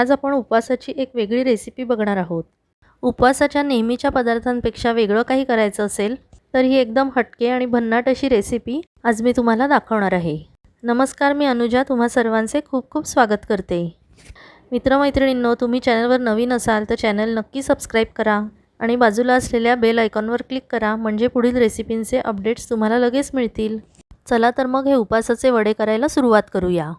आज आपण उपवासाची एक वेगळी रेसिपी बघणार आहोत. उपवासाच्या नेहमीच्या पदार्थांपेक्षा वेगळं काही करायचं असेल तर ही एकदम हटके आणि भन्नाट अशी रेसिपी आज मी तुम्हाला दाखवणार आहे. नमस्कार मी अनुजा. तुम्हा सर्वांचे खूप खूप स्वागत करते. मित्रमैत्रिणींनो तुम्ही चॅनलवर नवीन असाल तर चॅनल नक्की सबस्क्राईब करा आणि बाजूला असलेल्या बेल आयकॉनवर क्लिक करा म्हणजे पुढील रेसिपींचे अपडेट्स तुम्हाला लगेच मिळतील. चला तर मग हे उपासाचे वडे करायला सुरुवात करूया.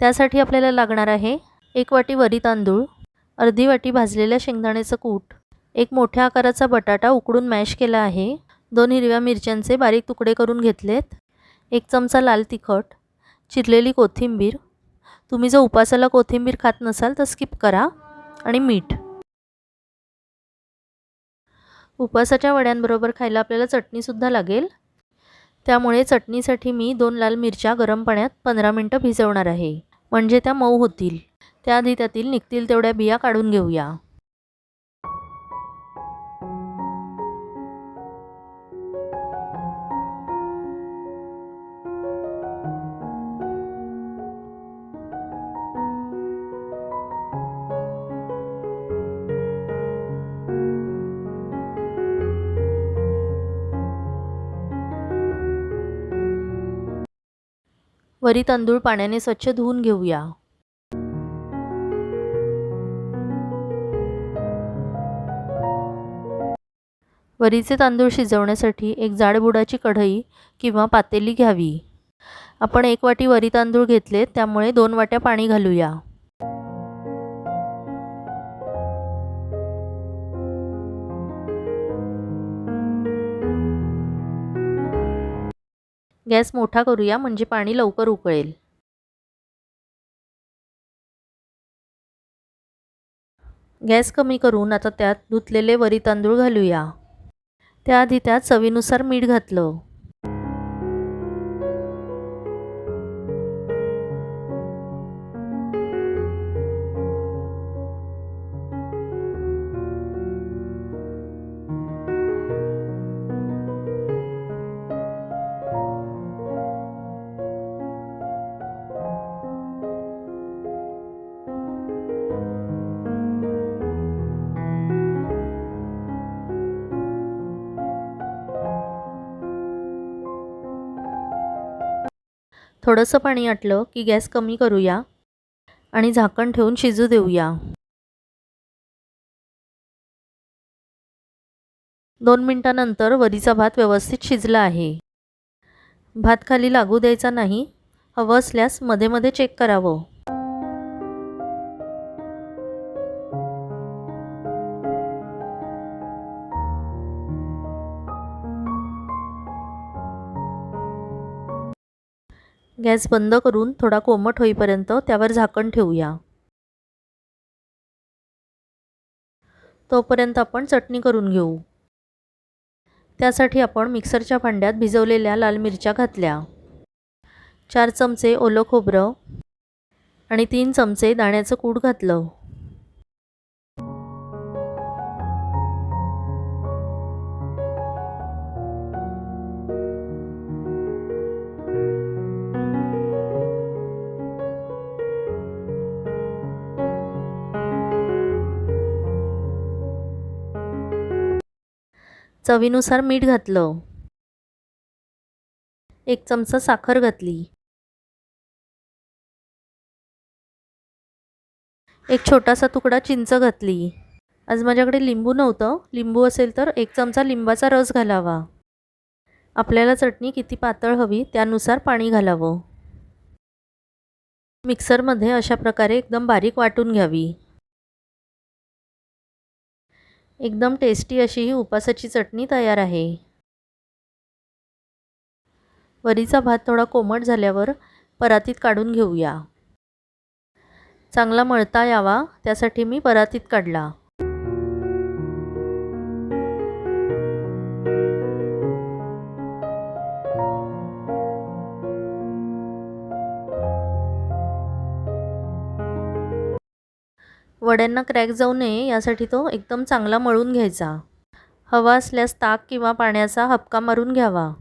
त्यासाठी आपल्याला लागणार आहे एक वाटी वरी तांदूळ अर्धी वाटी भाजलेल्या शेंगदाण्याचं कूट एक मोठ्या आकाराचा बटाटा उकडून मॅश केला आहे. दोन हिरव्या मिरच्यांचे बारीक तुकडे करून घेतलेत. एक चमचा लाल तिखट चिरलेली कोथिंबीर. तुम्ही जर उपासाला कोथिंबीर खात नसाल तर स्किप करा आणि मीठ. उपासाच्या वड्यांबरोबर खायला आपल्याला चटणीसुद्धा लागेल. त्यामुळे चटणीसाठी मी दोन लाल मिरच्या गरम पाण्यात पंधरा मिनटं भिजवणार आहे. म्हणजे त्या मऊ होतील. त्याआधी त्यातील निघतील तेवढ्या बिया काढून घेऊया. वरी तांदूळ पाण्याने स्वच्छ धुवून घेऊया. वरीचे तांदूळ शिजवण्यासाठी एक जाडबुडाची कढई किंवा पातेली घ्यावी. आपण एक वाटी वरी तांदूळ घेतले त्यामुळे दोन वाट्या पाणी घालूया. गॅस मोठा करूया म्हणजे पाणी लवकर उकळेल. गॅस कमी करून आता त्यात धुतलेले वरी तांदूळ घालूया. त्याआधी त्यात चवीनुसार मीठ घातलं. थोडंसं पाणी आटलं की गॅस कमी करूया आणि झाकण ठेवून शिजू देऊया. दोन मिनटानंतर वरीचा भात व्यवस्थित शिजला आहे. भात खाली लागू द्यायचा नाही हवं असल्यास मध्ये मध्ये चेक करावं. गॅस बंद करून थोडा कोमट होईपर्यंत त्यावर झाकण ठेवूया. तोपर्यंत आपण चटणी करून घेऊ. त्यासाठी आपण मिक्सरच्या भांड्यात भिजवलेल्या लाल मिरच्या घातल्या. चार चमचे ओलं खोबरं आणि तीन चमचे दाण्याचं कूड घातलं. चवीनुसार मीठ घातलं. एक चमचा साखर घातली. एक छोटासा तुकडा चिंच घातली. आज माझ्याकडे लिंबू नव्हतं. लिंबू असेल तर एक चमचा लिंबाचा रस घालावा. आपल्याला चटणी किती पातळ हवी त्यानुसार पाणी घालावं. मिक्सरमध्ये अशा प्रकारे एकदम बारीक वाटून घ्यावी. एकदम टेस्टी अशी ही उपासाची चटणी तयार आहे. वरीचा भात थोडा कोमट झाल्यावर परातीत काढून घेऊया. चांगला मळता यावा त्यासाठी मी परातीत काढला. वड्यांना क्रॅक जाऊ नये यासाठी तो एकदम चांगला मळून घ्यायचा. हवा असल्यास ताक किंवा पाण्याचा हपका मारून घ्यावा.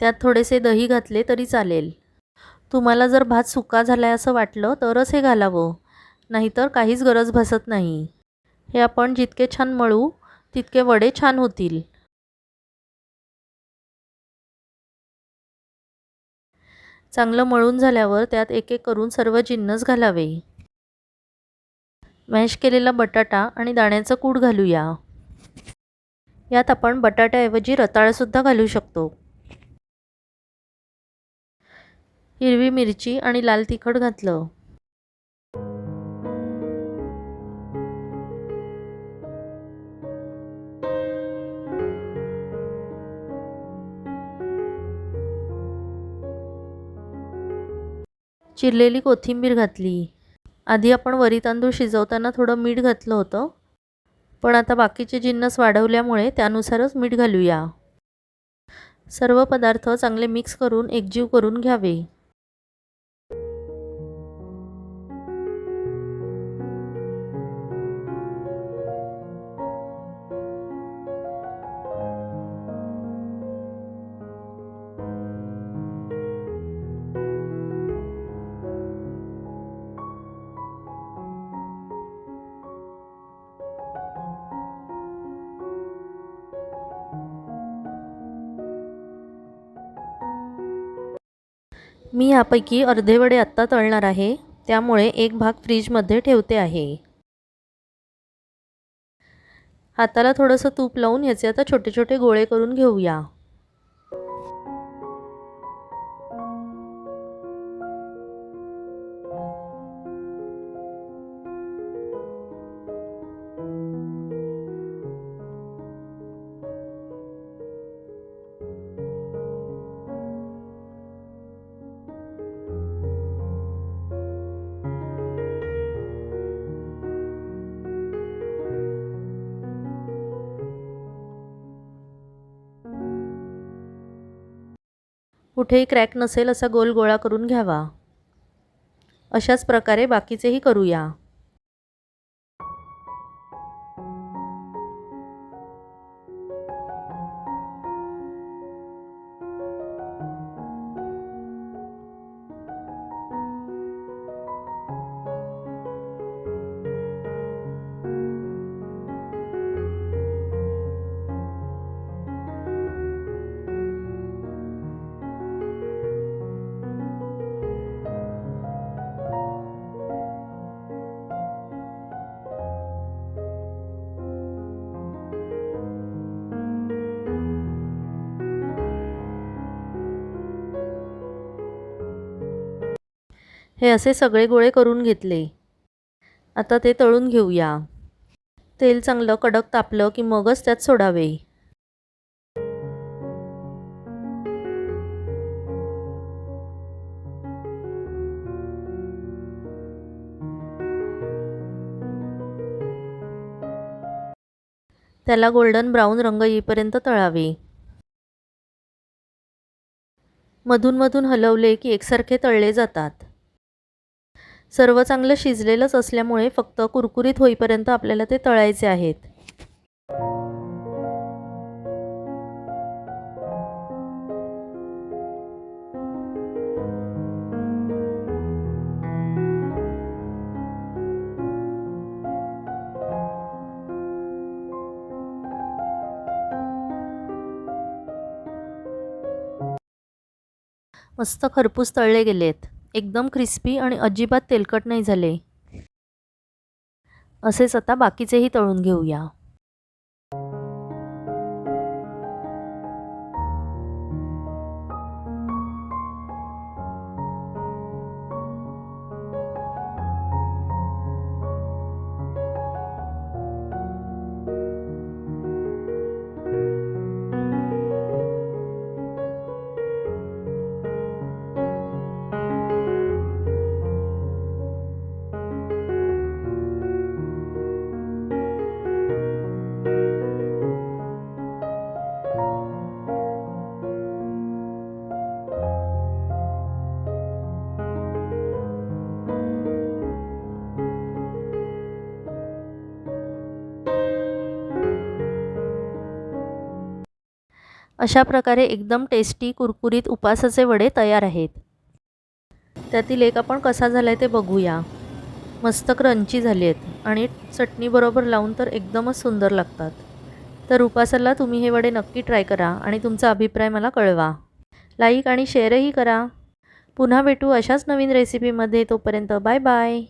त्यात थोडेसे दही घातले तरी चालेल. तुम्हाला जर भात सुका झाला आहे असं वाटलं तरच हे घालावं. नाहीतर काहीच गरज भासत नाही. हे आपण जितके छान मळू तितके वडे छान होतील. चांगलं मळून झाल्यावर त्यात एक एक करून सर्व जिन्नस घालावे. मॅश केलेला बटाटा आणि दाण्याचं कूट घालूया. यात आपण बटाट्याऐवजी रताळंसुद्धा घालू शकतो. हिरवी मिरची आणि लाल तिखट घातलं. चिरलेली कोथिंबीर घातली. आधी आपण वरी तांदूळ शिजवताना थोडं मीठ घातलं होतं. पण आता बाकीचे जिन्नस वाढवल्यामुळे त्यानुसारच मीठ घालूया. सर्व पदार्थ चांगले मिक्स करून एकजीव करून घ्यावे. मी यापैकी अर्धे वडे आत्ता तळणार आहे त्यामुळे एक भाग फ्रीजमध्ये ठेवते आहे. हाताला थोडंसं तूप लावून याचे आता छोटे छोटे गोळे करून घेऊया. कुठेही क्रॅक नसेल असा गोल गोळा करून घ्यावा. अशाच प्रकारे बाकीचेही करूया. हे असे सगळे गोळे करून घेतले. आता ते तळून घेऊया. तेल चांगलं कडक तापलं की मगच त्यात सोडावे. त्याला गोल्डन ब्राऊन रंग येईपर्यंत तळावे. मधून मधून हलवले की एकसारखे तळले जातात. सर्व चांगलं शिजलेलंच असल्यामुळे फक्त कुरकुरीत होईपर्यंत आपल्याला ते तळायचे आहेत. मस्त खरपूस तळले गेलेत. एकदम क्रिस्पी आणि अजिबात तेलकट नाही झाले. असेच आता बाकीचेही तळून घेऊया. अशा प्रकारे एकदम टेस्टी कुरकुरीत उपासाचे वडे तयार आहेत. त्यातील एक आपण कसा झाला आहे ते बघूया. मस्त क्रंची झाली आहेत आणि चटणीबरोबर लावून तर एकदमच सुंदर लागतात. तर उपासाला तुम्ही हे वडे नक्की ट्राय करा आणि तुमचा अभिप्राय मला कळवा. लाईक आणि शेअरही करा. पुन्हा भेटू अशाच नवीन रेसिपीमध्ये तोपर्यंत बाय बाय